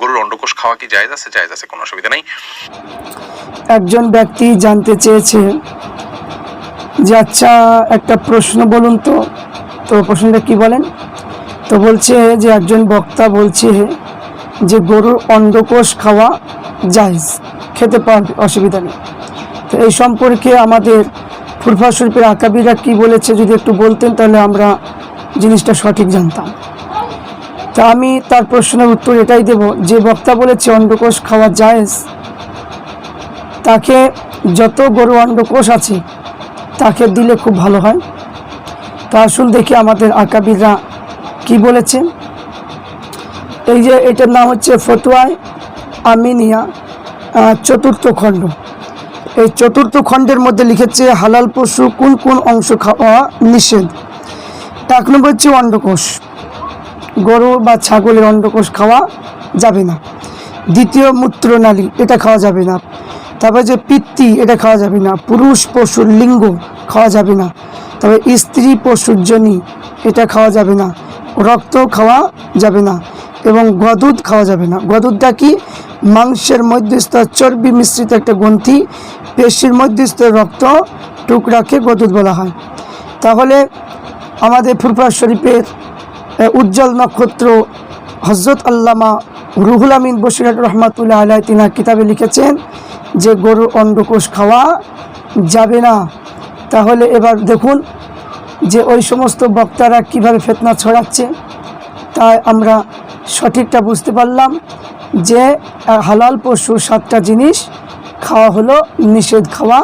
গরুর অন্ডকোষ খাওয়া কি জায়েজ কোনো অসুবিধা নেই। একজন ব্যক্তি জানতে চেয়েছে যে আচ্ছা একটা প্রশ্ন বলুন তো। তো প্রশ্নটা কি বলেন? তো বলছে যে, একজন বক্তা বলছে যে, গরুর অন্ডকোষ খাওয়া জায়েজ, খেতে পারবে অসুবিধা নেই। তো এই সম্পর্কে আমাদের ফুরফা শরীফের আকাবিরা কি বলেছে, যদি একটু বলতেন, তাহলে আমরা জিনিসটা সঠিক জানতাম। তা আমি তার প্রশ্নের উত্তর এটাই দেব, যে বক্তা বলেছে অন্ডকোষ খাওয়া জায়েজ, তাকে যত গরু অন্ডকোষ আছে, তাকে দিলে খুব ভালো হয়। তা আসুন দেখি আমাদের আকাবিররা কি বলেছে। এই যে এটার নাম হচ্ছে ফতুয়ায় আমিনিয়া চতুর্থ খণ্ড। এই চতুর্থ খণ্ডের মধ্যে লিখেছে, হালাল পশু কোন কোন অংশ খাওয়া নিষেধ। এক নম্বর হচ্ছে অন্ডকোষ। গরু বা ছাগলের অন্ডকোষ খাওয়া যাবে না। দ্বিতীয় মূত্রনালী এটা খাওয়া যাবে না। তারপরে যে পিত্তি, এটা খাওয়া যাবে না। পুরুষ পশুর লিঙ্গ খাওয়া যাবে না। তবে স্ত্রী পশুর জনি, এটা খাওয়া যাবে না। রক্ত খাওয়া যাবে না এবং গদুদ খাওয়া যাবে না। গদুদটা কি? মাংসের মধ্যস্থ চর্বি মিশ্রিত একটা গ্রন্থি। পেশির মধ্যস্থ রক্ত টুকরাকে গদুদ বলা হয়। তাহলে আমাদের ফুরফা শরীফের উজ্জ্বল নক্ষত্র হজরত আল্লামা রুহুল আমিন বসিরাট রহমাতুল্লাহ আলাই তিনা কিতাবে লিখেছেন যে গরুর অন্ডকোষ খাওয়া যাবে না। তাহলে এবার দেখুন যে ওই সমস্ত বক্তারা কীভাবে ফেতনা ছড়াচ্ছে। তাই আমরা সঠিকটা বুঝতে পারলাম যে হালাল পশু সাতটা জিনিস খাওয়া হলো নিষেধ খাওয়া।